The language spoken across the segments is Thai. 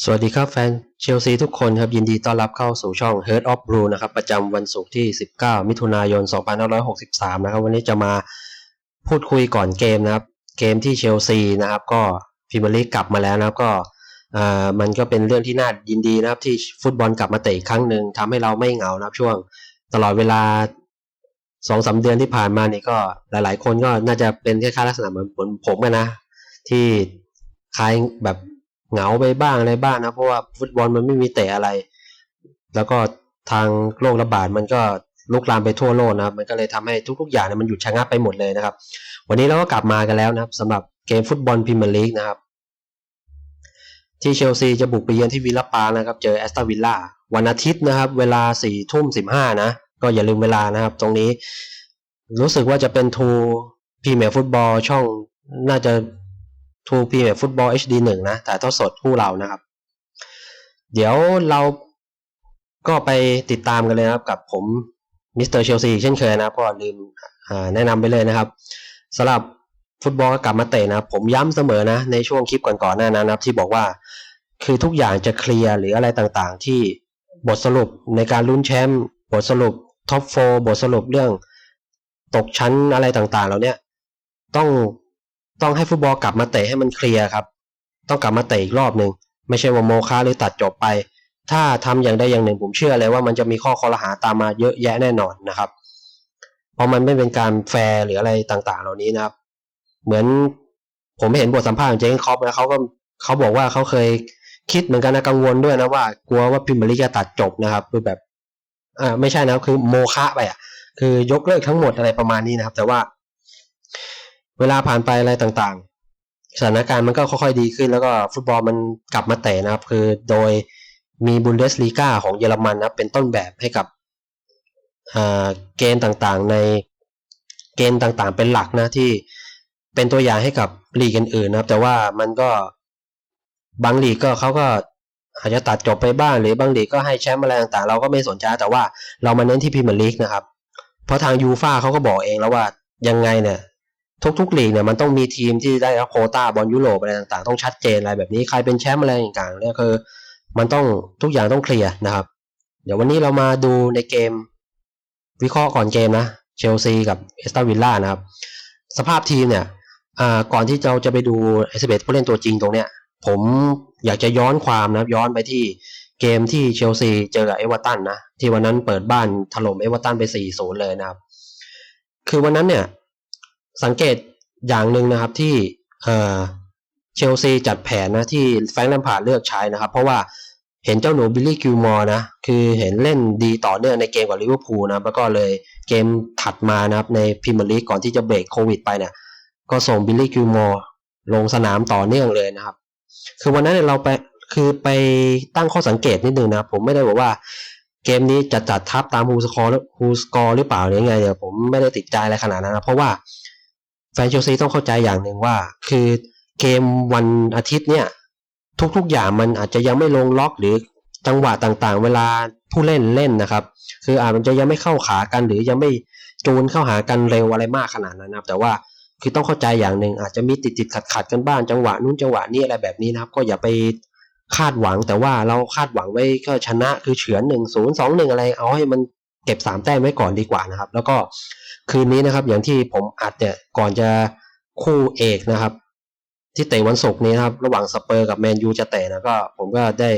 สวัสดีครับแฟนเชลซีทุกคนครับยินดีต้อนรับเข้าสู่ช่อง Heart of Blue นะครับประจำวันศุกร์ที่ 19 มิถุนายน 2563 นะครับ วันนี้จะมาพูดคุยก่อนเกมนะครับ เกมที่เชลซีนะครับก็พรีเมร์ลีกกลับมาแล้วนะครับก็อ่ามันก็เป็นเรื่องที่น่ายินดีนะครับที่ฟุตบอลกลับมาเตะอีกครั้งหนึ่งทำให้เราไม่เหงานะครับช่วงตลอดเวลาสองสาเดือนที่ผ่านมานี่ก็หลาย ๆ คนก็น่าจะเป็นคล้ายๆลักษณะเหมือนผมนะที่คล้ายแบบ เหงาไปบ้างอะไรบ้างนะเพราะว่าฟุตบอลมันไม่มีเตะอะไร แล้วก็ทางโรคระบาดมันก็ลุกลามไปทั่วโลกนะครับ มันก็เลยทำให้ทุกๆอย่างเนี่ยมันหยุดชะงักไปหมดเลยนะครับ วันนี้เราก็กลับมากันแล้วนะครับสำหรับเกมฟุตบอลพรีเมียร์ลีกนะครับ ที่เชลซีจะบุกไปเยือนที่วิลล่าปาร์นะครับ เจอแอสตันวิลล่าวันอาทิตย์นะครับ เวลาสี่ทุ่มสิบห้านะ ก็อย่าลืมเวลานะครับ ตรงนี้ รู้สึกว่าจะเป็นทูพรีเมียร์ฟุตบอลช่องน่าจะ ทูพีเมียร์ฟุตบอล HD หนึ่งนะแต่ทอดสดคู่เรานะครับ เดี๋ยวเราก็ไปติดตามกันเลยนะครับกับผมมิสเตอร์เชลซีเช่นเคยนะก็ลืมแนะนำไปเลยนะครับสำหรับฟุตบอลก็กลับมาเตะนะผมย้ำเสมอนะในช่วงคลิปก่อนๆหน้านั้นนะครับ ที่บอกว่าคือทุกอย่างจะเคลียร์หรืออะไรต่างๆ ที่บทสรุปในการลุ้นแชมป์บทสรุปท็อปโฟบทสรุปเรื่อง ตกชั้นอะไรต่างๆเราเนี่ยต้อง ต้องให้ฟุตบอลกลับมาเตะให้มันเคลียร์ครับ ต้องกลับมาเตะอีกรอบหนึ่งไม่ใช่ว่าโมฆะหรือตัดจบไป ถ้าทำอย่างใดอย่างหนึ่งผมเชื่อเลยว่ามันจะมีข้อคอรหาตามมาเยอะแยะแน่นอนนะครับ เพราะมันไม่เป็นการแฟร์หรืออะไรต่างๆ เหล่านี้นะครับ เหมือนผมเห็นบทสัมภาษณ์ของเจงคอปนะเขาก็เขาบอกว่าเขาเคยคิดเหมือนกันนะกังวลด้วยนะว่า กลัวว่าพิมพ์ลีกจะตัดจบนะครับคือแบบอ่าไม่ใช่นะคือโมฆะไปอะคือยกเลิกทั้งหมดอะไรประมาณนี้นะครับ แต่ว่า เวลาผ่านไปอะไรต่างๆ สถานการณ์มันก็ค่อยๆดีขึ้น แล้วก็ฟุตบอลมันกลับมาเตะนะครับ คือโดยมีบุนเดสลีกาของเยอรมันนะเป็นต้นแบบให้กับเกณฑ์ต่างๆ ในเกณฑ์ต่างๆ เป็นหลักนะที่เป็นตัวอย่างให้กับลีกอื่นๆนะครับ แต่ว่ามันก็บางลีกก็เขาก็อาจจะตัดจบไปบ้างหรือบางลีกก็ให้แชมป์อะไรต่างๆ เราก็ไม่สนใจแต่ว่าเรามาเน้นที่พรีเมียร์ลีกนะครับ เพราะทางยูฟ่าเขาก็บอกเองแล้วว่ายังไงเนี่ย ทุกๆลีกเนี่ยมันต้องมีทีมที่ได้รับโคต้าบอลยุโรปอะไรต่างๆ ต้องชัดเจนอะไรแบบนี้ใครเป็นแชมป์อะไรต่างๆเนี่ยคือ มันต้องทุกอย่างต้องเคลียร์นะครับ เดี๋ยววันนี้เรามาดูในเกม วิเคราะห์ก่อนเกมนะเชลซีกับเอสตันวิลล่านะครับ สภาพทีมเนี่ยก่อนที่เราจะไปดูเอสเบตผู้เล่นตัวจริงตรงเนี้ย ผมอยากจะย้อนความนะย้อนไปที่เกมที่เชลซีเจอกับเอเวอร์ตันนะที่วันนั้นเปิดบ้านถล่มเอเวอร์ตันไป4-0เลยนะครับ คือวันนั้นเนี่ย สังเกตอย่างหนึ่งนะครับที่เชลซีจัดแผนนะที่แฟรงค์แลมพาร์ดเลือกใช้นะครับ เพราะว่าเห็นเจ้าหนูบิลลี่กิลมอร์นะ คือเห็นเล่นดีต่อเนื่องในเกมกับลิเวอร์พูลนะแล้วก็เลยเกมถัดมานะครับในพรีเมียร์ลีกก่อนที่จะเบรกโควิดไปเนี่ย ก็ส่งบิลลี่กิลมอร์ลงสนามต่อเนื่องเลยนะครับ คือวันนั้นเราไปคือไปตั้งข้อสังเกตนิดนึงนะ ผมไม่ได้บอกว่าเกมนี้จะจัดทับตามฮูสกอร์ฮูสกอร์หรือเปล่าหรือไงเดี๋ยวผมไม่ได้ติดใจอะไรขนาดนั้นนะเพราะว่า แฟนเชลซีต้องเข้าใจอย่างหนึ่งว่า คือเกมวันอาทิตย์เนี่ย ทุกๆอย่างมันอาจจะยังไม่ลงล็อกหรือจังหวะต่างๆ เวลาผู้เล่นเล่นนะครับ คืออาจจะยังไม่เข้าขากันหรือยังไม่จูนเข้าหากันเร็วอะไรมากขนาดนั้นนะครับ แต่ว่าคือต้องเข้าใจอย่างหนึ่งอาจจะมีติดติดขัดขัดกันบ้างจังหวะนู้นจังหวะนี้อะไรแบบนี้นะครับ ก็อย่าไปคาดหวังแต่ว่าเราคาดหวังไว้ก็ชนะคือเฉือนหนึ่งศูนย์สองหนึ่งอะไรเอาให้มันเก็บสามแต้มไว้ก่อนดีกว่านะครับ แล้วก็ คืนนี้นะครับ อย่างที่ผมอัดเนี่ยก่อนจะคู่เอกนะครับ ที่เตะวันศุกร์นี้นะครับ ระหว่างสเปอร์กับแมนยูจะเตะนะก็ผมก็ได้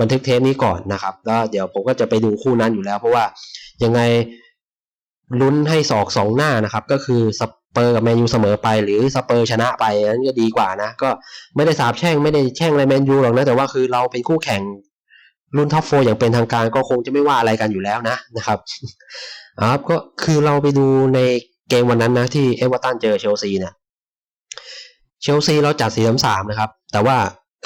บันทึกเทปนี้ก่อนนะครับแล้วเดี๋ยวผมก็จะไปดูคู่นั้นอยู่แล้ว เพราะว่ายังไงลุ้นให้สอกสองหน้านะครับ ก็คือสเปอร์กับแมนยูเสมอไป หรือสเปอร์ชนะไปนั้นก็ดีกว่านะ ก็ไม่ได้สาบแช่งไม่ได้แช่งอะไรแมนยูหรอกนะแต่ว่าคือเราเป็นคู่แข่งรุ่นท็อปโฟอย่างเป็นทางการก็คงจะไม่ว่าอะไรกันอยู่แล้วนะนะครับ ครับก็คือเราไปดูในเกมวันนั้นนะที่เอเวอร์ตันเจอเชลซีเนี่ยเชลซีเราจัดสี่สามสามนะครับ แต่ว่า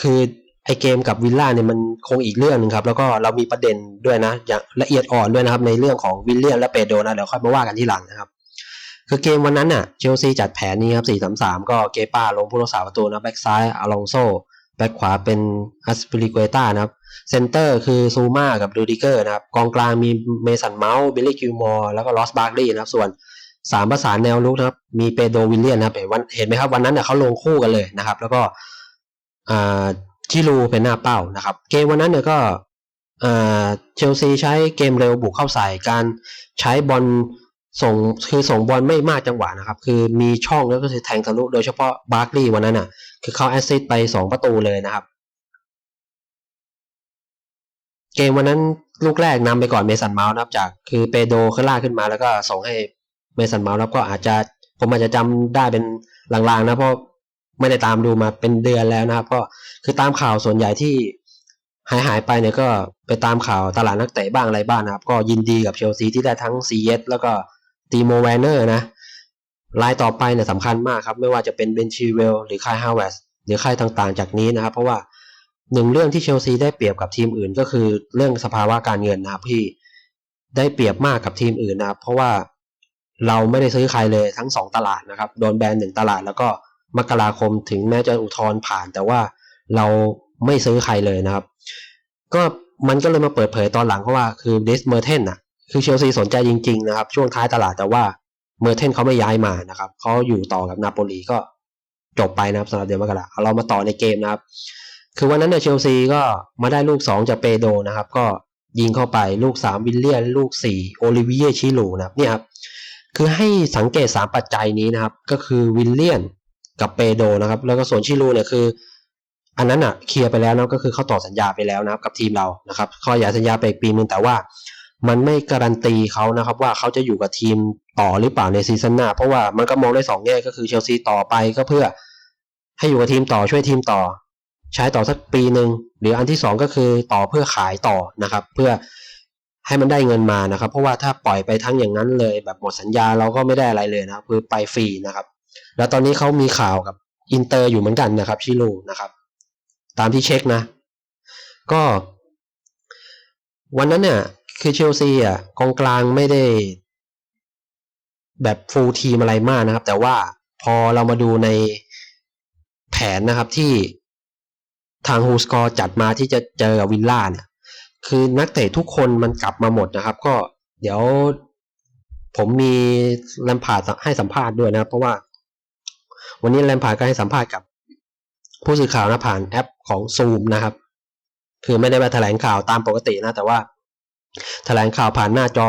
คือไอเกมกับวิลล่าเนี่ยมันคงอีกเรื่องหนึ่งครับ แล้วก็เรามีประเด็นด้วยนะ อย่างละเอียดอ่อนด้วยนะครับ ในเรื่องของวิลเลียนและเปโดนะเดี๋ยวค่อยมาว่ากันที่หลังนะครับ คือเกมวันนั้นน่ะเชลซีจัดแผนนี้ครับสี่สามสามก็เกป้าลงผู้รักษาประตูนะแบ็กซ้ายอลองโซ แบ็กขวาเป็นอัสปิลิเกต้านะครับเซนเตอร์คือซูมากับดูดิเกอร์นะครับกองกลางมีเมสันเมาส์บิลลี่คิวมอร์แล้วก็ลอสบาร์กลีนะครับส่วนสามประสานแนวลุกนะครับ มีเปโดวิลเลียนนะครับเห็นไหมครับวันนั้นเน่ยเขาลงคู่กันเลยนะครับ แล้วก็อ่าชิลูเป็นหน้าเป้านะครับ เกมวันนั้นเนี่ยก็เอ่อเชลซีใช้เกมเร็วบุกเข้าใส่การใช้บอล ส่งคือส่งบอลไม่มากจังหวะนะครับ คือมีช่องแล้วก็คือแทงทะลุโดยเฉพาะบาร์คลีย์วันนั้นอะ คือเขาแอสซิสต์ไปสองประตูเลยนะครับ เกมวันนั้นลูกแรกนำไปก่อนเมสันเมาส์นะครับจาก คือเปโดขึ้นล่าขึ้นมาแล้วก็ส่งให้เมสันเมาส์แล้วก็อาจจะผมอาจจะจำได้เป็นลางๆนะเพราะไม่ได้ตามดูมาเป็นเดือนแล้วนะครับ ก็คือตามข่าวส่วนใหญ่ที่หายหายไปเนี่ยก็ไปตามข่าวตลาดนักเตะบ้างอะไรบ้างนะครับ ก็ยินดีกับเชลซีที่ได้ทั้งซีเอสแล้วก็ ตีโมแวนเนอร์นะรายต่อไปเนี่ยสำคัญมากครับ ไม่ว่าจะเป็นเบนชีเวลหรือคายฮาวเวสหรือใครต่างๆ จากนี้นะครับ เพราะว่าหนึ่งเรื่องที่เชลซีได้เปรียบกับทีมอื่น ก็คือเรื่องสภาวะการเงินนะครับที่ได้เปรียบมากกับทีมอื่นนะครับ เพราะว่าเราไม่ได้ซื้อใครเลยทั้งสองตลาดนะครับ โดนแบนหนึ่งตลาดแล้วก็มกราคมถึงแม้จะอุทธรณ์ผ่าน แต่ว่าเราไม่ซื้อใครเลยนะครับ ก็มันก็เลยมาเปิดเผยตอนหลังเพราะว่าคือเดสเมอร์เทนอะ คือเชลซีสนใจจริง ๆ นะครับ ช่วงท้ายตลาดแต่ว่าเมอร์เทนเขาไม่ย้ายมานะครับเขาอยู่ต่อกับนาโปลีก็จบไปนะครับสำหรับเดือนมกราเอาเรามาต่อในเกมนะครับ คือวันนั้นเนี่ยเชลซีก็มาได้ลูก 2 จากเปโดนะครับ ก็ยิงเข้าไปลูก 3 วิลเลียน ลูก 4 โอลิเวียชิลูนะครับเนี่ยครับคือให้สังเกต 3 ปัจจัยนี้นะครับ ก็คือวิลเลียนกับเปโดนะครับ แล้วก็ส่วนชิลูเนี่ยคือ อันนั้นอะเคลียร์ไปแล้วนะก็คือเขาต่อสัญญาไปแล้วนะครับ กับทีมเรานะครับเขาอยากสัญญาไปอีกปีนึงแต่ว่า มันไม่การันตีเขานะครับว่าเขาจะอยู่กับทีมต่อหรือเปล่าในซีซั่นหน้า เพราะว่ามันก็มองได้สองแง่ก็คือเชลซีต่อไปก็เพื่อ ให้อยู่กับทีมต่อช่วยทีมต่อ ใช้ต่อสักปีหนึ่งหรืออันที่สองก็คือต่อเพื่อขายต่อนะครับ เพื่อให้มันได้เงินมานะครับ เพราะว่าถ้าปล่อยไปทั้งอย่างนั้นเลย แบบหมดสัญญาเราก็ไม่ได้อะไรเลยนะคือไปฟรีนะครับ แล้วตอนนี้เขามีข่าวกับอินเตอร์อยู่เหมือนกันนะครับชิลูนะครับ ตามที่เช็คนะ ก็ วันนั้นเนี่ย คือเชลซีอะกองกลางไม่ได้ แบบฟูลทีมอะไรมากนะครับ แต่ว่าพอเรามาดูในแผนนะครับที่ทางฮูสกอร์จัดมาที่จะเจอกับวิลล่าเนี่ย คือนักเตะทุกคนมันกลับมาหมดนะครับ ก็เดี๋ยวผมมีแลมพาร์ดให้สัมภาษณ์ด้วยนะครับ เพราะว่า วันนี้แลมพาร์ดก็ให้สัมภาษณ์กับผู้สื่อข่าวนะผ่านแอปของซูมนะครับ คือไม่ได้มาแถลงข่าวตามปกตินะ แต่ว่า แถลงข่าวผ่านหน้าจอ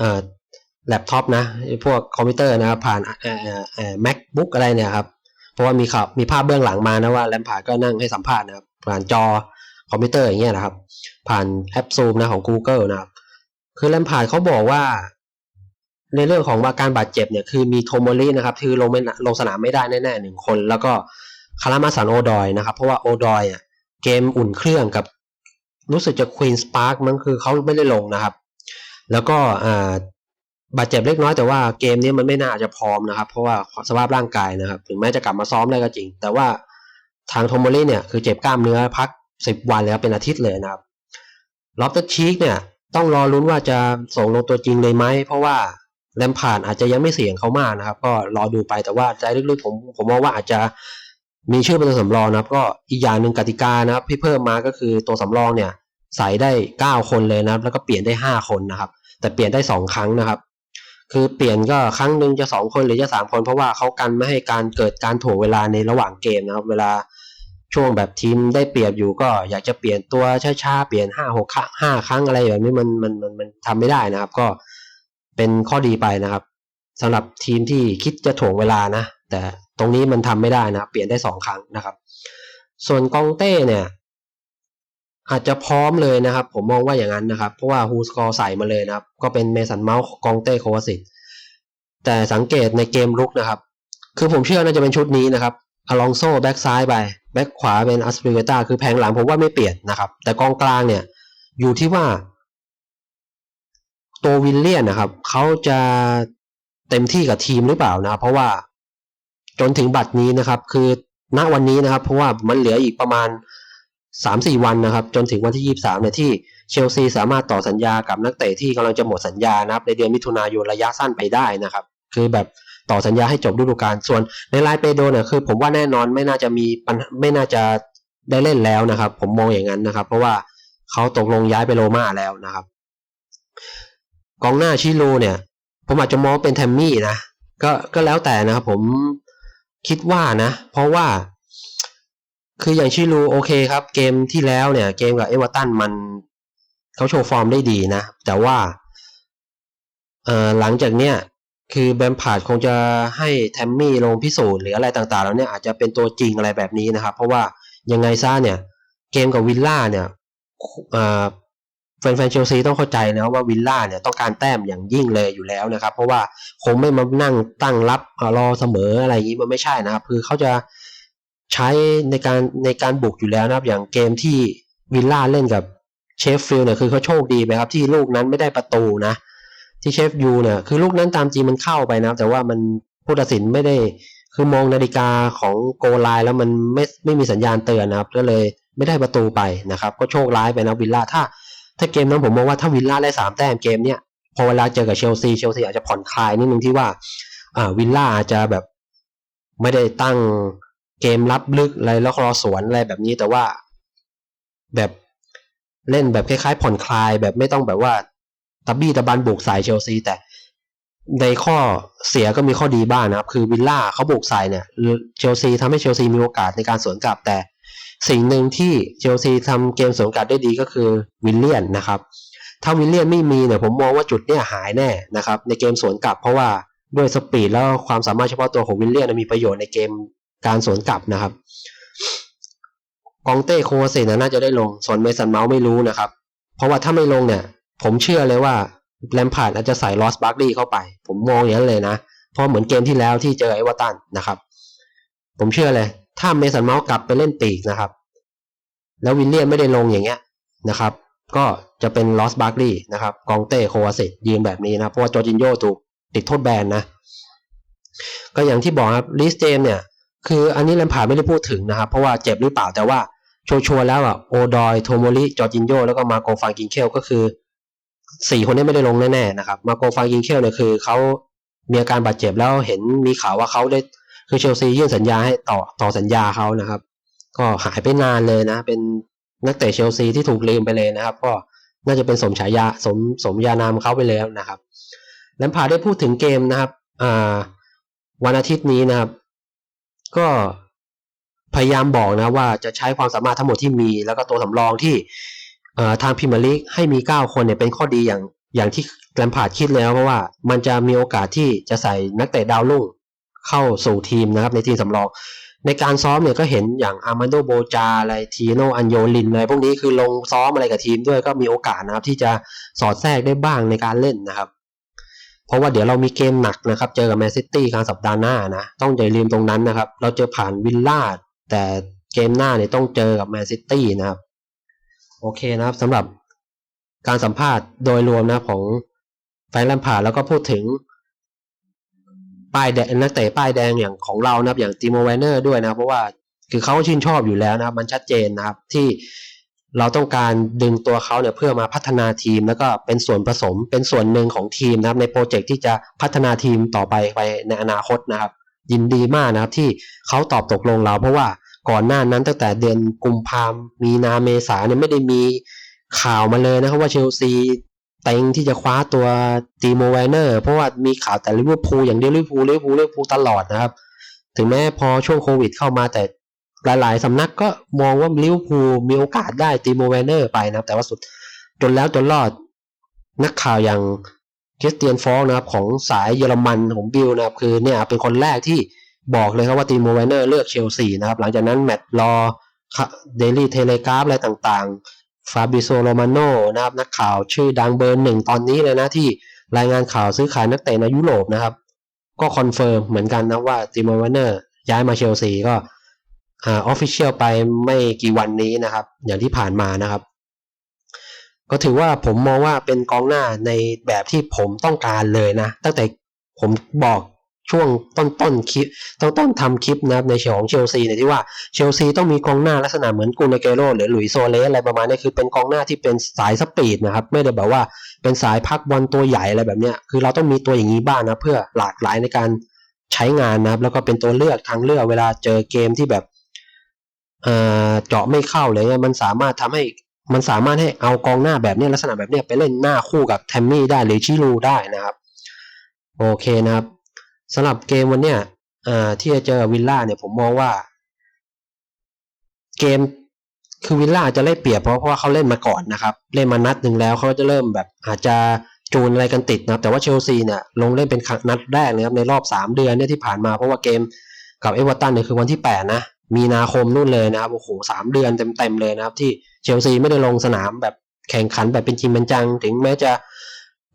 อแล็ปท็อปนะพวกคอมพิวเตอร์นะครับผ่านเอ่อเอ่อเอ่อ macbook อะไรเนี่ยครับเพราะว่ามีข่าวมีภาพเบื้องหลังมานะว่าแลมพาร์ก็นั่งให้สัมภาษณ์นะครับผ่านจอคอมพิวเตอร์อย่างเงี้ยนะครับ ผ่านแอปซูมนะของ Google นะครับคือแลมพาร์เขาบอกว่า ในเรื่องของอาการบาดเจ็บเนี่ยคือมีโทโมรินะครับคือลงไม่ลงสนามไม่ได้แน่ๆหนึ่งคน แล้วก็คารามาสันโอดอยนะครับ เพราะว่าโอดอยอะเกมอุ่นเครื่องกับ รู้สึกจะควีนสปาร์กมันคือเขาไม่ได้ลงนะครับ แล้วก็อ่าบาดเจ็บเล็กน้อยแต่ว่าเกมนี้มันไม่น่าจะพร้อมนะครับ เพราะว่าสภาพร่างกายนะครับ ถึงแม้จะกลับมาซ้อมได้ก็จริง แต่ว่าทางโทโมริเนี่ยคือเจ็บกล้ามเนื้อพักสิบวันแล้วเป็นอาทิตย์เลยนะครับลอฟเตอร์ชีกเนี่ยต้องรอลุ้นว่าจะส่งลงตัวจริงเลยไหม เพราะว่าแลมพาร์ดอาจจะยังไม่เสี่ยงเขามากนะครับ ก็รอดูไปแต่ว่าใจลึกๆผมผมมองว่าอาจจะ มีชื่อเป็นตัวสำรองนะครับ ก็อีกอย่างหนึ่งกติกานะครับที่เพิ่มมาก็คือตัวสำรองเนี่ยใส่ได้เก้าคนเลยนะครับ แล้วก็เปลี่ยนได้ห้าคนนะครับ แต่เปลี่ยนได้สองครั้งนะครับ คือเปลี่ยนก็ครั้งหนึ่งจะสองคนหรือจะสามคนเพราะว่าเขากันไม่ให้การเกิดการถ่วงเวลาในระหว่างเกมนะครับ เวลาช่วงแบบทีมได้เปรียบอยู่ก็อยากจะเปลี่ยนตัวช้าๆเปลี่ยนห้าหกครั้งห้าครั้งอะไรแบบนี้มันมันมันมันทำไม่ได้นะครับ ก็เป็นข้อดีไปนะครับสำหรับทีมที่คิดจะถ่วงเวลานะ แต่ ตรงนี้มันทำไม่ได้นะครับเปลี่ยนได้สองครั้งนะครับ ส่วนกองเต้เนี่ย อาจจะพร้อมเลยนะครับ ผมมองว่าอย่างนั้นนะครับ เพราะว่าฮูสกอร์ใส่มาเลยนะครับ ก็เป็นเมสันเมาส์กองเต้โควาสิตแต่สังเกตในเกมลุกนะครับ คือผมเชื่อน่าจะเป็นชุดนี้นะครับอลองโซแบ็กซ้ายไปแบ็กขวาเป็นอัสเปรเกต้าคือแผงหลังผมว่าไม่เปลี่ยนนะครับ แต่กองกลางเนี่ย อยู่ที่ว่า ตัววิลเลียนนะครับเขาจะเต็มที่กับทีมหรือเปล่านะครับเพราะว่า จนถึงบัดนี้นะครับ คือณวันนี้นะครับ เพราะว่ามันเหลืออีกประมาณสามสี่วันนะครับ จนถึงวันที่ยี่สามเนี่ยที่เชลซีสามารถต่อสัญญากับนักเตะที่กำลังจะหมดสัญญานะครับ ในเดือนมิถุนายนระยะสั้นไปได้นะครับ คือแบบต่อสัญญาให้จบฤดูกาลส่วนในลน์เปโดเนี่ยคือผมว่าแน่นอนไม่น่าจะมีปัญหาไม่น่าจะได้เล่นแล้วนะครับ ผมมองอย่างนั้นนะครับ เพราะว่าเขาตกลงย้ายไปโรม่าแล้วนะครับ กองหน้าชิโร่เนี่ย ผมอาจจะมองเป็นแทมมี่นะก็ก็แล้วแต่นะครับผม คิดว่านะ เพราะว่า คืออย่างชิลูโอเคครับ เกมที่แล้วเนี่ย เกมกับเอเวอร์ตันมันเขาโชว์ฟอร์มได้ดีนะ แต่ว่าเอ่อหลังจากเนี้ยคือแบมพาดคงจะให้แทมมี่ลงพิสูจน์หรืออะไรต่างๆ แล้วเนี่ยอาจจะเป็นตัวจริงอะไรแบบนี้นะครับ เพราะว่ายังไงซะเนี่ย เกมกับวิลล่าเนี่ย แฟนๆเชลซีต้องเข้าใจนะว่าวิลล่าเนี่ยต้องการแต้มอย่างยิ่งเลยอยู่แล้วนะครับ เพราะว่าคงไม่มานั่งตั้งรับรอเสมออะไรอย่างนี้มันไม่ใช่นะครับ คือเขาจะใช้ในการในการบุกอยู่แล้วนะครับ อย่างเกมที่วิลล่าเล่นกับเชฟฟิลด์เนี่ยคือเขาโชคดีไปครับที่ลูกนั้นไม่ได้ประตูนะ ที่เชฟยูเนี่ยคือลูกนั้นตามจริงมันเข้าไปนะแต่ว่ามันผู้ตัดสินไม่ได้คือมองนาฬิกาของโกไลแล้วมันไม่ไม่มีสัญญาณเตือนนะครับ ก็เลยไม่ได้ประตูไปนะครับ ก็โชคร้ายไปนะวิลล่าถ้า ถ้าเกมนั้นผมมองว่าถ้าวิลล่าได้สามแต้มเกมเนี้ยพอเวลาเจอกับเชลซีเชลซีอาจจะผ่อนคลายนิดนึงที่ว่า อ่าวิลล่าอาจจะแบบไม่ได้ตั้งเกมรับลึกอะไรแล้วรอสวนอะไรแบบนี้แต่ว่า แบบเล่นแบบคล้ายๆ ผ่อนคลายแบบไม่ต้องแบบว่าตะบี้ตะบันบุกใส่เชลซีแต่ในข้อเสียก็มีข้อดีบ้างนะครับ คือวิลล่าเขาบุกใส่เนี่ยเชลซีทำให้เชลซีมีโอกาสในการสวนกลับแต่ สิ่งหนึ่งที่เชลซีทำเกมสวนกลับได้ดีก็คือวิลเลียนนะครับถ้าวิลเลียนไม่มีเนี่ยผมมองว่าจุดเนี่ยหายแน่นะครับในเกมสวนกลับเพราะว่าด้วยสปีดแล้วความสามารถเฉพาะตัวของวิลเลียนมีประโยชน์ในเกมการสวนกลับนะครับกองเต้โควาเซนน่าจะได้ลงส่วนเมสันเมาส์ไม่รู้นะครับ เพราะว่าถ้าไม่ลงเนี่ย ผมเชื่อเลยว่าแลมพาร์ดอาจจะใส่ลอสบาร์กลีเข้าไป ผมมองอย่างนั้นเลยนะเพราะเหมือนเกมที่แล้วที่เจอไอวอตันนะครับ ผมเชื่อเลย ถ้าเมสันเมาส์กลับไปเล่นปีกนะครับ แล้ววิลเลียนไม่ได้ลงอย่างเงี้ยนะครับ ก็จะเป็นลอสบาร์กลีนะครับ กองเต้โควาเซยืนแบบนี้นะเพราะว่าจอร์จินโยถูกติดโทษแบนนะ ก็อย่างที่บอกครับลิสเจมเนี่ย คืออันนี้แลมพาไม่ได้พูดถึงนะครับ เพราะว่าเจ็บหรือเปล่าแต่ว่าชัวร์แล้วอะโอดอยโทโมริจอร์จินโยแล้วก็มาโกฟังกินเคลก็คือสี่คนนี้ไม่ได้ลงแน่ๆนะครับ มาโกฟังกินเคลเนี่ยคือเขามีอาการบาดเจ็บแล้วเห็นมีข่าวว่าเขาได้ คือเชลซียื่นสัญญาให้ต่อต่อสัญญาเขานะครับ ก็หายไปนานเลยนะ เป็นนักเตะเชลซีที่ถูกลืมไปเลยนะครับ ก็น่าจะเป็นสมฉายาสมสมยานามเขาไปแล้วนะครับแลมพาดได้พูดถึงเกมนะครับอ่าวันอาทิตย์นี้นะครับ ก็พยายามบอกนะว่าจะใช้ความสามารถทั้งหมดที่มี แล้วก็ตัวสำรองที่ทางพิมลีกให้มี 9 คนเนี่ยเป็นข้อดีอย่างอย่างที่แลมพาดคิดแล้วเพราะว่ามันจะมีโอกาสที่จะใส่นักเตะดาวรุ่ง เข้าสู่ทีมนะครับในทีมสำรอง ในการซ้อมเนี่ยก็เห็นอย่างอาร์มานโดโบจาอะไรทีโนอันโยลินอะไรพวกนี้คือลงซ้อมอะไรกับทีมด้วยก็มีโอกาสนะครับ ที่จะสอดแทรกได้บ้างในการเล่นนะครับ เพราะว่าเดี๋ยวเรามีเกมหนักนะครับ เจอกับแมนซิตี้กลางสัปดาห์หน้านะ ต้องอย่าลืมตรงนั้นนะครับ เราเจอผ่านวิลล่าแต่เกมหน้าเนี่ยต้องเจอกับแมนซิตี้นะครับ โอเคนะครับสำหรับการสัมภาษณ์โดยรวมนะของแฟนแลมพาแล้วก็พูดถึง ป้ายแดงนักเตะป้ายแดงอย่างของเรานะครับอย่างติโมเวนเนอร์ด้วยนะเพราะว่าคือเขาชื่นชอบอยู่แล้วนะครับ มันชัดเจนนะครับที่เราต้องการดึงตัวเขาเนี่ยเพื่อมาพัฒนาทีม แล้วก็เป็นส่วนผสมเป็นส่วนหนึ่งของทีมนะครับ ในโปรเจกต์ที่จะพัฒนาทีมต่อไปไปในอนาคตนะครับ ยินดีมากนะครับที่เขาตอบตกลงเรา เพราะว่าก่อนหน้านั้นตั้งแต่เดือนกุมภาพันธ์มีนาเมษาเนี่ยไม่ได้มีข่าวมาเลยนะครับว่าเชลซี เต็งที่จะคว้าตัวตีโมไวนเนอร์เพราะว่ามีข่าวแต่ลิเวอร์พูลอย่างเดียวลิเวอร์พูลลิเวอร์พูลลิเวอร์พูลตลอดนะครับ ถึงแม้พอช่วงโควิดเข้ามาแต่หลาย ๆ สำนักก็มองว่าลิเวอร์พูลมีโอกาสได้ตีโมไวนเนอร์ไปนะครับ แต่ว่าสุดจนแล้วจนรอดนักข่าวอย่างคริสเตียนฟองนะครับของสายเยอรมันของบิลนะครับคือเนี่ยเป็นคนแรกที่บอกเลยครับว่าตีโมไวนเนอร์เลือกเชลซีนะครับหลังจากนั้นแมตต์รอเดลี่เทเลกราฟอะไรต่างๆ ฟาบิโซโรมาโนนะครับนักข่าวชื่อดังเบอร์หนึ่งตอนนี้เลยนะที่รายงานข่าวซื้อขายนักเตะในยุโรปนะครับ ก็คอนเฟิร์มเหมือนกันนะว่าตีโมไวเนอร์ย้ายมาเชลซีก็อ่าออฟฟิเชียลไปไม่กี่วันนี้นะครับ อย่างที่ผ่านมานะครับ ก็ถือว่าผมมองว่าเป็นกองหน้าในแบบที่ผมต้องการเลยนะ ตั้งแต่ผมบอก ช่วงต้นต้นคลิปต้นต้นทำคลิปนะครับในเชิงของเชลซีเนี่ยที่ว่าเชลซีต้องมีกองหน้าลักษณะเหมือนกูนเกโรหรือหลุยโซเลสอะไรประมาณนี้คือเป็นกองหน้าที่เป็นสายสปีดนะครับไม่ได้แบบว่าเป็นสายพักบอลตัวใหญ่อะไรแบบเนี้ยคือเราต้องมีตัวอย่างนี้บ้างนะเพื่อหลากหลายในการใช้งานนะครับแล้วก็เป็นตัวเลือกทางเลือกเวลาเจอเกมที่แบบเอ่อเจาะไม่เข้าเลยเนี่ยมันสามารถทำให้มันสามารถให้เอากองหน้าแบบนี้ลักษณะแบบนี้ไปเล่นหน้าคู่กับแทมมี่ได้หรือชิลูได้นะครับ โอเคนะครับ สำหรับเกมวันเนี้ยที่จะเจอวิลล่าเนี่ยผมมองว่า เกมคือวิลล่าจะได้เปรียบเพราะเพราะว่าเขาเล่นมาก่อนนะครับ เล่นมานัดหนึ่งแล้วเขาจะเริ่มแบบอาจจะจูนอะไรกันติดนะครับแต่ว่าเชลซีเนี่ยลงเล่นเป็นนัดแรกนะครับในรอบ 3 เดือนเนี่ยที่ผ่านมาเพราะว่าเกมกับเอเวอร์ตันเนี่ยคือวันที่ 8 นะ มีนาคมนู่นเลยนะครับโอ้โหสามเดือนเต็มๆเลยนะครับ ที่เชลซีไม่ได้ลงสนามแบบแข่งขันแบบเป็นจริงเป็นจัง ถึงแม้จะ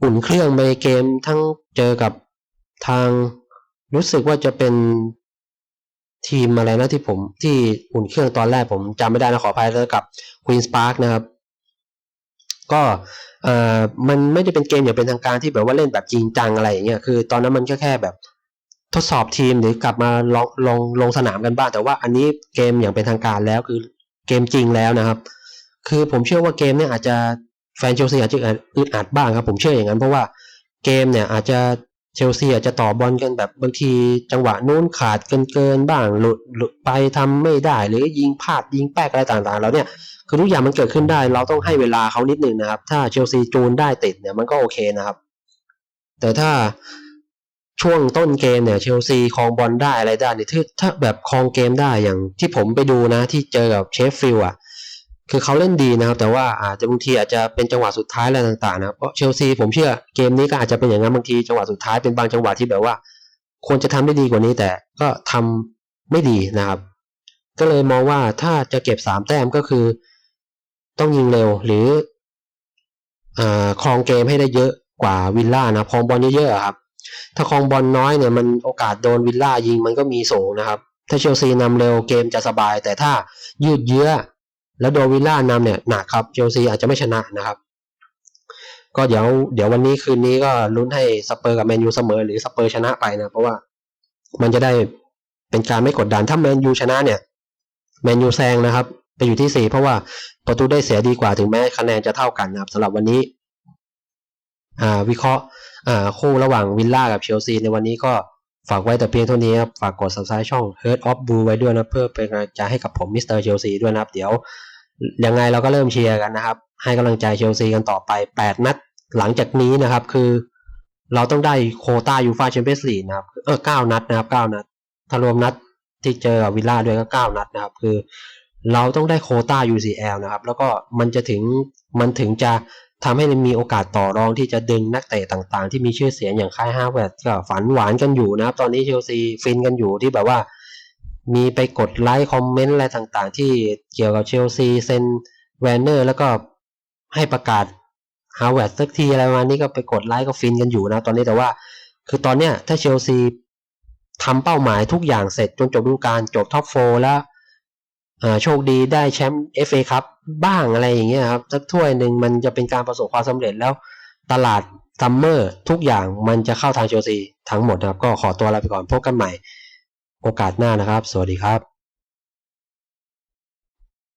อุ่นเครื่องไปเกมทั้งเจอกับทาง รู้สึกว่าจะเป็นทีมอะไรนะที่ผมที่อุ่นเครื่องตอนแรกผมจำไม่ได้นะขออภัยแล้วกับควีนสปาร์กนะครับ ก็เอ่อมันไม่ได้เป็นเกมอย่างเป็นทางการที่แบบว่าเล่นแบบจริงจังอะไรอย่างเงี้ยคือ ตอนนั้นมันก็แค่แบบทดสอบทีมหรือกลับมาลองลงลงสนามกันบ้างแต่ว่าอันนี้เกมอย่างเป็นทางการแล้วคือเกมจริงแล้วนะครับ คือผมเชื่อว่าเกมเนี่ยอาจจะแฟนเชลซีอาจจะอึดอัดบ้างครับ ผมเชื่ออย่างนั้นเพราะว่าเกมเนี่ยอาจจะ เชลซีอาจจะต่อบอลกันแบบบางทีจังหวะนู้นขาดเกินเกินบ้างหลุดหลุดไปทำไม่ได้หรือยิงพลาดยิงแป๊กอะไรต่างๆ แล้วเนี่ยคือทุกอย่างมันเกิดขึ้นได้ เราต้องให้เวลาเขานิดนึงนะครับ ถ้าเชลซีจูนได้ติดเนี่ยมันก็โอเคนะครับ แต่ถ้าช่วงต้นเกมเนี่ยเชลซีครองบอลได้อะไรได้เนี่ยถ้าแบบครองเกมได้อย่างที่ผมไปดูนะที่เจอกับเชฟฟิลด์อะ คือเขาเล่นดีนะครับ แต่ว่าอาจจะบางทีอาจจะเป็นจังหวะสุดท้ายอะไรต่างๆนะเพราะเชลซีผมเชื่อเกมนี้ก็อาจจะเป็นอย่างนั้นบางทีจังหวะสุดท้ายเป็นบางจังหวะที่แบบว่า ควรจะทำได้ดีกว่านี้แต่ก็ทำไม่ดีนะครับ ก็เลยมองว่าถ้าจะเก็บสามแต้มก็คือ ต้องยิงเร็วหรืออครองเกมให้ได้เยอะกว่าวิลล่านะครองบอลเยอะๆครับถ้าครองบอลน้อยเนี่ยมันโอกาสโดนวิลล่ายิงมันก็มีสูงนะครับ ถ้าเชลซีนำเร็วเกมจะสบาย แต่ถ้ายืดเยื้อ แล้วโดวิลล่านำเนี่ยหนักครับเชลซีอาจจะไม่ชนะนะครับ ก็เดี๋ยวเดี๋ยววันนี้คืนนี้ก็ลุ้นให้สเปอร์กับแมนยูเสมอหรือสเปอร์ชนะไปนะ เพราะว่ามันจะได้เป็นการไม่กดดันถ้าแมนยูชนะเนี่ยแมนยูแซงนะครับ ไปอยู่ที่สี่เพราะว่าประตูได้เสียดีกว่าถึงแม้คะแนนจะเท่ากันนะครับสำหรับวันนี้ อ่าวิเคราะห์อ่าคู่ระหว่างวิลล่ากับเชลซีในวันนี้ก็ ฝากไว้แต่เพียงเท่านี้ครับ ฝากกด subscribe ช่อง Hurt of Blue ไว้ด้วยนะเพื่อเป็นกำลังใจให้กับผมมิสเตอร์เชลซีด้วยนะครับ เดี๋ยวยังไงเราก็เริ่มเชียร์กันนะครับ ให้กำลังใจเชลซีกันต่อไป 8 นัดหลังจากนี้นะครับ คือเราต้องได้โคต้ายูฟาแชมเปี้ยนส์ลีกนะครับเออ9นัดนะครับ9นัดถ้ารวมนัดที่เจอกับวิลล่าด้วยก็9นัดนะครับ คือ เราต้องได้โคต้า UCL นะครับ แล้วก็มันจะถึงมันถึงจะ ทำให้มีโอกาสต่อรองที่จะดึงนักเตะต่างๆ ที่มีชื่อเสียงอย่างค่ายฮาร์วาร์ดก็ฝันหวานกันอยู่นะครับ ตอนนี้เชลซีฟินกันอยู่ที่แบบว่า มีไปกดไลค์คอมเมนต์อะไรต่างๆ ที่เกี่ยวกับเชลซีเซนแวนเนอร์แล้วก็ให้ประกาศฮาวเวิร์ดสักทีอะไรประมาณนี้ก็ไปกดไลค์ก็ฟินกันอยู่นะตอนนี้แต่ว่า คือตอนเนี้ยถ้าเชลซีทำเป้าหมายทุกอย่างเสร็จจนจบฤดูกาลจบท็อปโฟแล้ว โชคดีได้แชมป์เอฟเอคัพบ้างอะไรอย่างเงี้ยครับสักถ้วยหนึ่งมันจะเป็นการประสบความสำเร็จแล้วตลาดซัมเมอร์ทุกอย่างมันจะเข้าทางเชลซีทั้งหมดนะครับ ก็ขอตัวลาไปก่อนพบกันใหม่โอกาสหน้านะครับ สวัสดีครับ